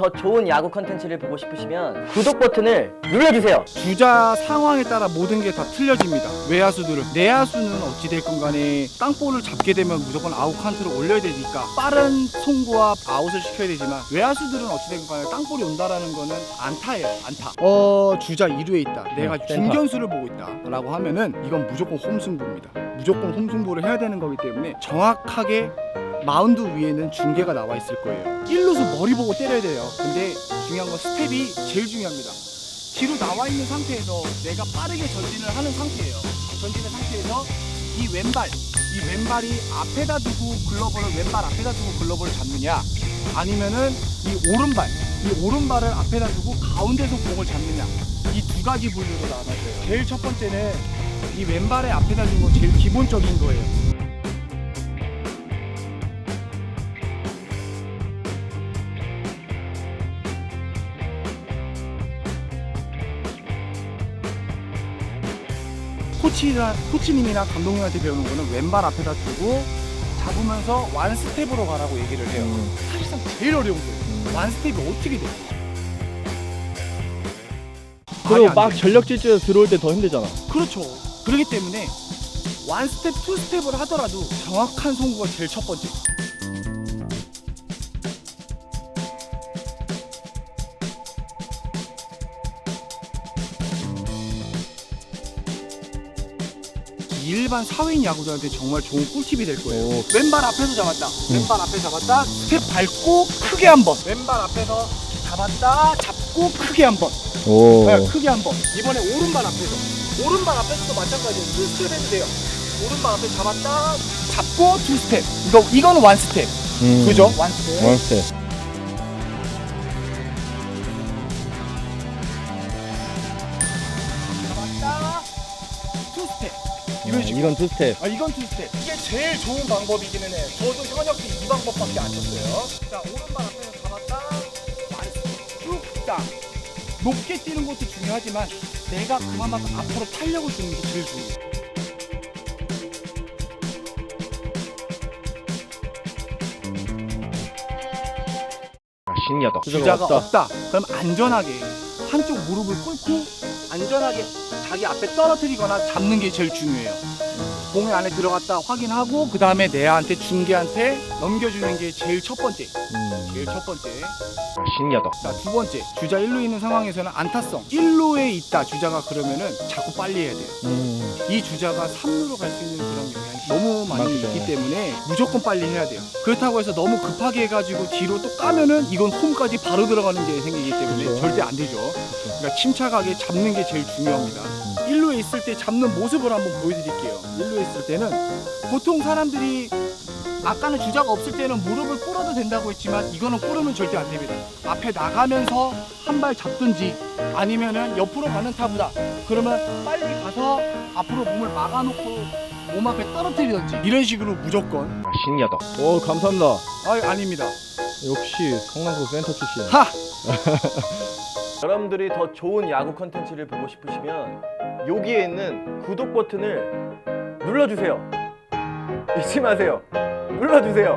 더 좋은 야구 컨텐츠를 보고 싶으시면 구독 버튼을 눌러주세요. 주자 상황에 따라 모든 게 다 틀려집니다. 외야수들은 내야수는 어찌 됐건 간에 땅볼을 잡게 되면 무조건 아웃 카운트를 올려야 되니까 빠른 송구와 아웃을 시켜야 되지만 외야수들은 어찌 됐건 간에 땅볼이 온다라는 거는 안타예요. 안타. 어 주자 2루에 있다. 내가 센터. 중견수를 보고 있다라고 하면은 이건 무조건 홈승부입니다. 무조건 홈승부를 해야 되는 거기 때문에 정확하게 마운드 위에는 중계가 나와 있을 거예요. 1루수 머리 보고 때려야 돼요. 근데 중요한 건 스텝이 제일 중요합니다. 뒤로 나와 있는 상태에서 내가 빠르게 전진을 하는 상태예요. 전진의 상태에서 이 왼발, 이 왼발이 앞에다 두고 글러브를 왼발 앞에다 두고 글러브를 잡느냐, 아니면은 이 오른발, 이 오른발을 앞에다 두고 가운데서 공을 잡느냐, 이 두 가지 분류로 나눠져요. 제일 첫 번째는 이 왼발에 앞에다 둔거 제일 기본적인 거예요. 코치나 코치님이나 감독님한테 배우는 거는 왼발 앞에다 두고 잡으면서 완 스텝으로 가라고 얘기를 해요. 음. 사실상 제일 어려운 거예요. 완 스텝이 어떻게 돼? 말이 그리고 안 막 돼. 전력 질주에 들어올 때 더 힘들잖아. 그렇죠. 그렇기 때문에 완 스텝, 투 스텝을 하더라도 정확한 송구가 제일 첫 번째. 일반 사회인 야구자한테 정말 좋은 꿀팁이 될 거예요. 오. 왼발 앞에서 잡았다. 왼발 앞에 잡았다. 스텝 밟고 크게 한 번. 왼발 앞에서 잡았다. 잡고 크게 한 번. 오. 네, 크게 한 번. 이번에 오른발 앞에서. 오른발 앞에서도 마찬가지예요. 투 스텝 해도 돼요. 오른발 앞에 잡았다. 잡고 투 스텝. 이거 이거는 원 스텝. 음. 그죠? 원 스텝. 원스 이런 식으로. 이건 투 스텝. 아 이건 투 스텝. 이게 제일 좋은 방법이기는 해. 저도 현역 때 이 방법밖에 안 썼어요. 자 오른발 앞에서 잡았다. 쭉 딱. 높게 뛰는 것도 중요하지만 내가 그만큼 앞으로 탄력을 주는 게 제일 중요해. 신기하다. 주자가 없다. 그럼 안전하게 한쪽 무릎을 꿇고 안전하게 자기 앞에 떨어뜨리거나 잡는 게 제일 중요해요. 공이 안에 들어갔다 확인하고 그 다음에 내한테 중계한테 넘겨주는 게 제일 첫 번째. 음. 제일 첫 번째. 신기하다. 자, 두 번째. 주자 1루 있는 상황에서는 안타성. 1루에 있다 주자가 그러면은 자꾸 빨리 해야 돼요. 음. 이 주자가 3루로 갈 수 있는 그런 영향이 너무 많이 맞죠. 있기 때문에 무조건 빨리 해야 돼요. 그렇다고 해서 너무 급하게 해가지고 뒤로 또 까면은 이건 홈까지 바로 들어가는 게 생기기 때문에 그렇죠. 절대 안 되죠. 그러니까 침착하게 잡는 게 제일 중요합니다. 1루에 있을 때 잡는 모습을 한번 보여드릴게요. 1루에 있을 때는 보통 사람들이 아까는 주자가 없을 때는 무릎을 꿇어도 된다고 했지만 이거는 꿇으면 절대 안 됩니다. 앞에 나가면서 한 발 잡든지 아니면은 옆으로 가는 타구다. 그러면 빨리 가서 앞으로 몸을 막아놓고 몸 앞에 떨어뜨리든지 이런 식으로 무조건 신기하다. 오 감사합니다. 아 아닙니다. 역시 성남고 센터 출신. 하 여러분들이 더 좋은 야구 컨텐츠를 보고 싶으시면 여기에 있는 구독 버튼을 눌러주세요. 잊지 마세요. 눌러주세요.